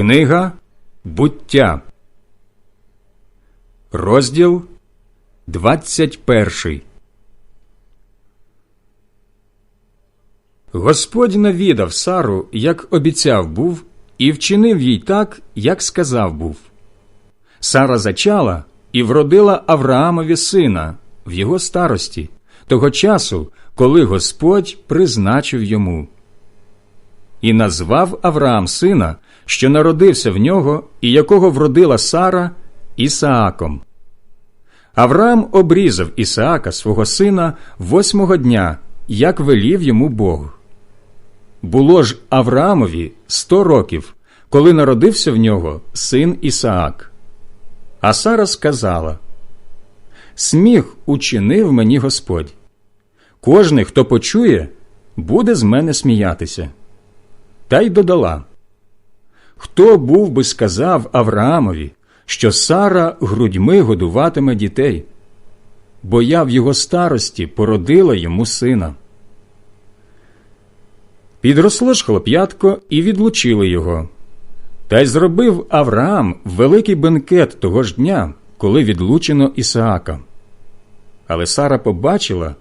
Книга буття, розділ 21 Господь навідав Сару, як обіцяв був, і вчинив їй так, як сказав був. Сара зачала і вродила Авраамові сина в його старості, того часу, коли Господь призначив йому. І назвав Авраам сина, що народився в нього, і якого вродила Сара Ісааком. Авраам обрізав Ісаака свого сина восьмого дня, як велів йому Бог. Було ж Авраамові сто років, коли народився в нього син Ісаак. А Сара сказала: Сміх учинив мені Господь. Кожний, хто почує, буде з мене сміятися. Та й додала Хто був би сказав Авраамові, що Сара грудьми годуватиме дітей, бо я в його старості породила йому сина. Підросло ж хлоп'ятко і відлучили його. Та й зробив Авраам великий бенкет того ж дня, коли відлучено Ісаака. Але Сара побачила,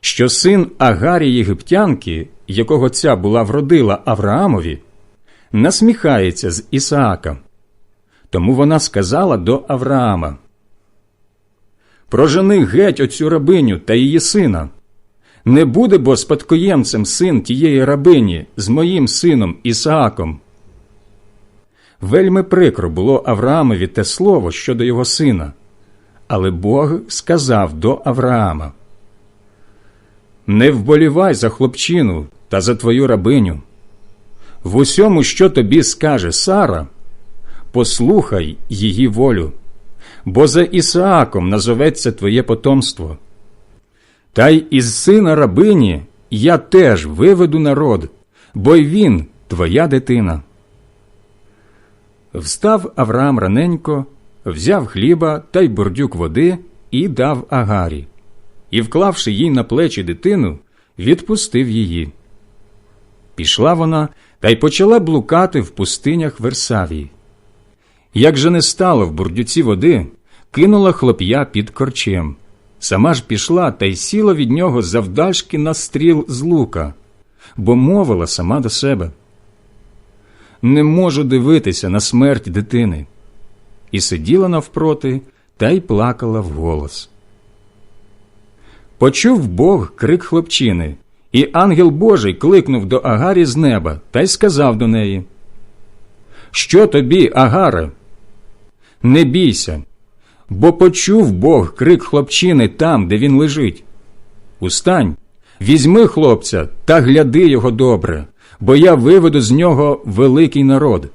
що син Агарі Єгиптянки, якого ця була вродила Авраамові, насміхається з Ісаака. Тому вона сказала до Авраама: Прожени геть оцю рабиню та її сина. Не буде бо спадкоємцем син тієї рабині з моїм сином Ісааком. Вельми прикро було Авраамові те слово щодо його сина, але Бог сказав до Авраама: Не вболівай за хлопчину та за твою рабиню. В усьому, що тобі скаже Сара, послухай її волю, бо за Ісааком назоветься твоє потомство. Та й із сина рабині я теж виведу народ, бо й він твоя дитина. Встав Авраам раненько, взяв хліба та й бордюк води і дав Агарі, і, вклавши їй на плечі дитину, відпустив її. Пішла вона та й почала блукати в пустинях Версавії. Як же не стало в бурдюці води, кинула хлоп'я під корчем. Сама ж пішла та й сіла від нього завдальшки на стріл з лука, бо мовила сама до себе. Не можу дивитися на смерть дитини. І сиділа навпроти та й плакала вголос. Почув Бог крик хлопчини, і ангел Божий кликнув до Агарі з неба та й сказав до неї: Що тобі, Агаре? Не бійся, бо почув Бог крик хлопчини там, де він лежить. Устань, візьми хлопця та гляди його добре, бо я виведу з нього великий народ.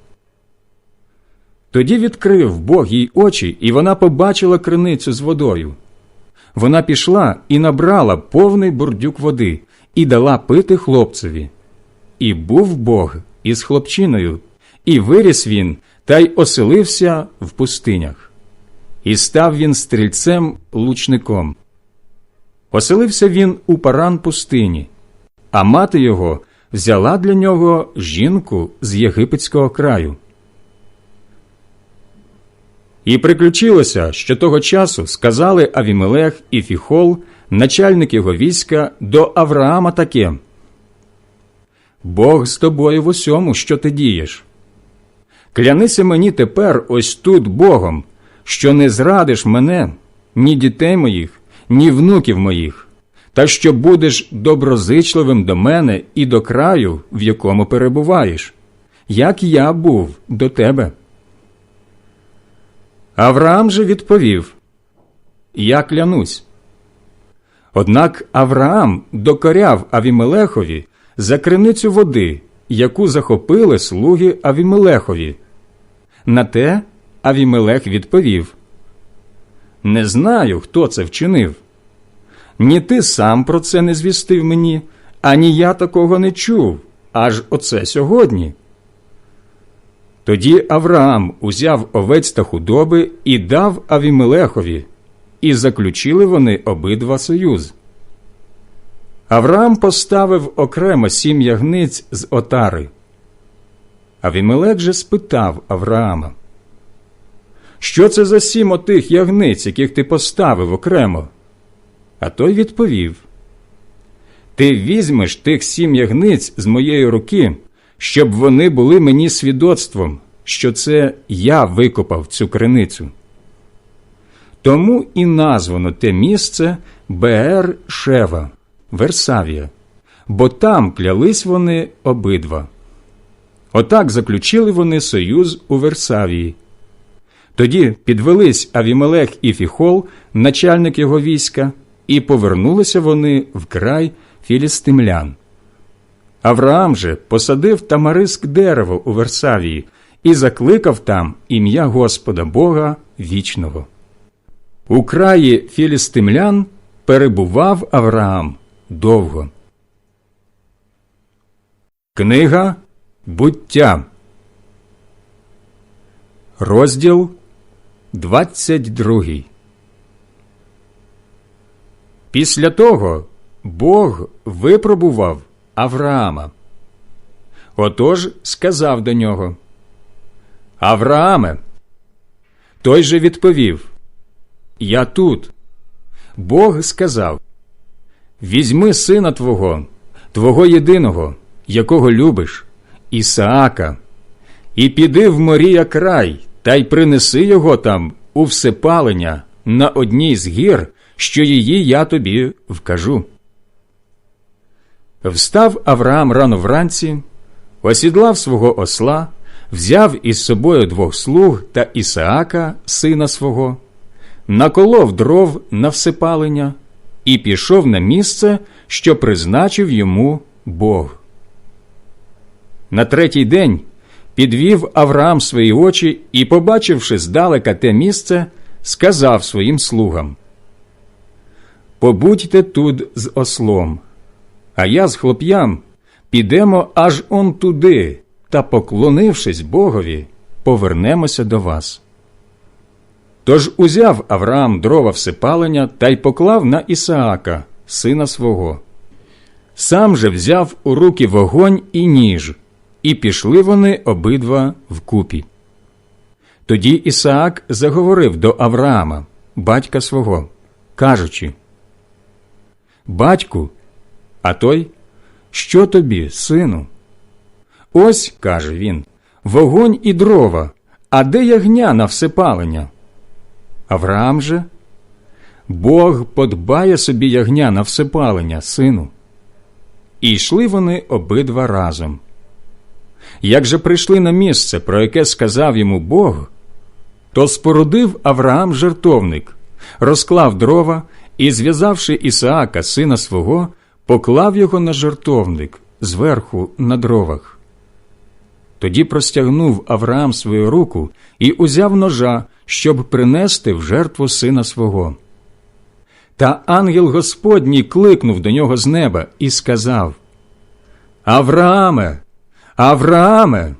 Тоді відкрив Бог їй очі, і вона побачила криницю з водою. Вона пішла і набрала повний бурдюк води і дала пити хлопцеві. І був Бог із хлопчиною, і виріс він та й оселився в пустинях. І став він стрільцем лучником. Оселився він у паран пустині, а мати його взяла для нього жінку з єгипетського краю. І приключилося, що того часу сказали Авімелех і Фіхол, начальник його війська, до Авраама таке Бог з тобою в усьому, що ти дієш. Клянися мені тепер ось тут Богом, що не зрадиш мене, ні дітей моїх, ні внуків моїх, та що будеш доброзичливим до мене і до краю, в якому перебуваєш, як я був до тебе. Авраам же відповів Я клянусь. Однак Авраам докоряв Авімелехові за криницю води, яку захопили слуги Авімелехові. На те Авімелех відповів Не знаю, хто це вчинив. Ні ти сам про це не звістив мені, ані я такого не чув, аж оце сьогодні. Тоді Авраам узяв овець та худоби і дав Авімелехові, і заключили вони обидва союз. Авраам поставив окремо сім ягниць з отари. Авімелек же спитав Авраама, Що це за сім отих ягниць, яких ти поставив окремо? А той відповів Ти візьмеш тих сім ягниць з моєї руки, щоб вони були мені свідоцтвом, що це я викопав цю криницю. Тому і названо те місце Беер Шева, Версавія, бо там клялись вони обидва. Отак заключили вони союз у Версавії. Тоді підвелись Авімелех і Фіхол, начальник його війська, і повернулися вони в край філістимлян. Авраам же посадив тамариск дерево у Версавії і закликав там ім'я Господа Бога вічного. У краї філістимлян перебував Авраам довго. Книга Буття, розділ 22 Після того Бог випробував Авраама. Отож сказав до нього Аврааме. Той же відповів Я тут. Бог сказав Візьми сина твого, твого єдиного, якого любиш, Ісаака, і піди в Морія край, та й принеси його там у всепалення на одній з гір, що її я тобі вкажу. Встав Авраам рано вранці, осідлав свого осла, взяв із собою двох слуг та Ісаака, сина свого, наколов дров на всепалення і пішов на місце, що призначив йому Бог. На третій день підвів Авраам свої очі і, побачивши здалека те місце, сказав своїм слугам Побудьте тут з ослом, а я з хлоп'ям підемо аж он туди та, поклонившись Богові, повернемося до вас. Тож узяв Авраам дрова всепалення та й поклав на Ісаака, сина свого. Сам же взяв у руки вогонь і ніж, і пішли вони обидва вкупі. Тоді Ісаак заговорив до Авраама, батька свого, кажучи Батьку, а той, що тобі, сину? Ось, каже він, вогонь і дрова, а де ягня на всепалення? Авраам же, Бог подбає собі ягня на всепалення, сину. І йшли вони обидва разом. Як же прийшли на місце, про яке сказав йому Бог, то спорудив Авраам жертовник, розклав дрова і, зв'язавши Ісаака, сина свого, поклав його на жертовник зверху на дровах. Тоді простягнув Авраам свою руку і узяв ножа, щоб принести в жертву сина свого. Та ангел Господній кликнув до нього з неба і сказав Аврааме, Аврааме.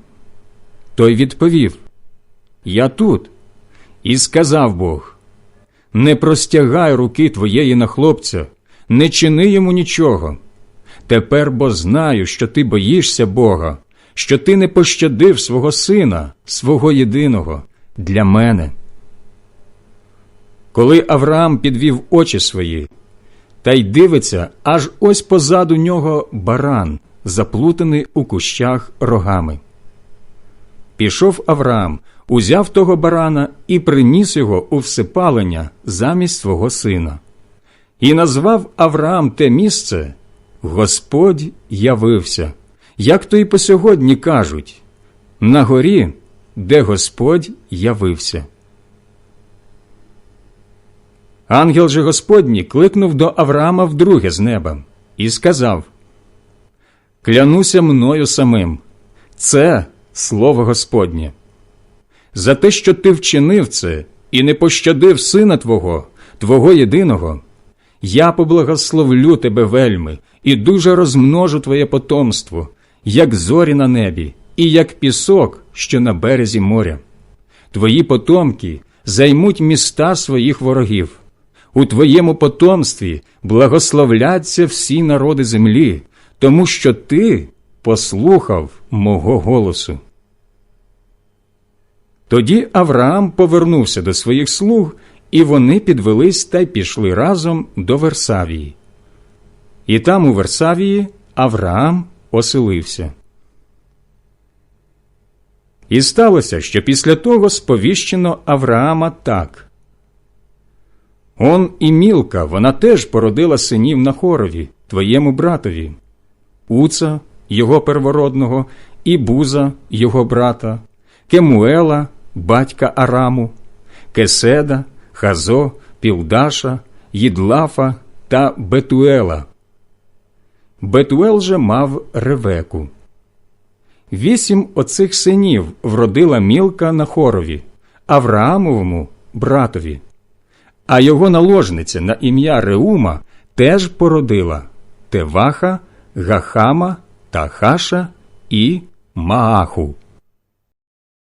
Той відповів Я тут. І сказав Бог Не простягай руки твоєї на хлопця, не чини йому нічого. Тепер бо знаю, що ти боїшся Бога, що ти не пощадив свого сина, свого єдиного, для мене. Коли Авраам підвів очі свої, та й дивиться, аж ось позаду нього баран, заплутаний у кущах рогами. Пішов Авраам, узяв того барана і приніс його у всепалення замість свого сина. І назвав Авраам те місце Господь явився, як то й по сьогодні кажуть на горі, де Господь явився. Ангел же Господній кликнув до Авраама вдруге з неба і сказав Клянуся мною самим, це слово Господнє. За те, що ти вчинив це і не пощадив сина Твого, Твого єдиного, я поблагословлю тебе вельми і дуже розмножу твоє потомство, як зорі на небі, і як пісок, що на березі моря. Твої потомки займуть міста своїх ворогів. У твоєму потомстві благословляться всі народи землі, тому що ти послухав мого голосу. Тоді Авраам повернувся до своїх слуг, і вони підвелись та й пішли разом до Версавії. І там у Версавії Авраам оселився. І сталося, що після того сповіщено Авраама так. Он і Мілка, вона теж породила синів на хорові, твоєму братові, Уца, його первородного, і Буза, його брата, Кемуела, батька Араму, Кеседа, Хазо, Пілдаша, Їдлафа та Бетуела. Бетуел же мав Ревеку. Вісім оцих синів вродила Мілка на хорові, Авраамовому братові. А його наложниця на ім'я Реума теж породила Теваха, Гахама, Тахаша і Мааху.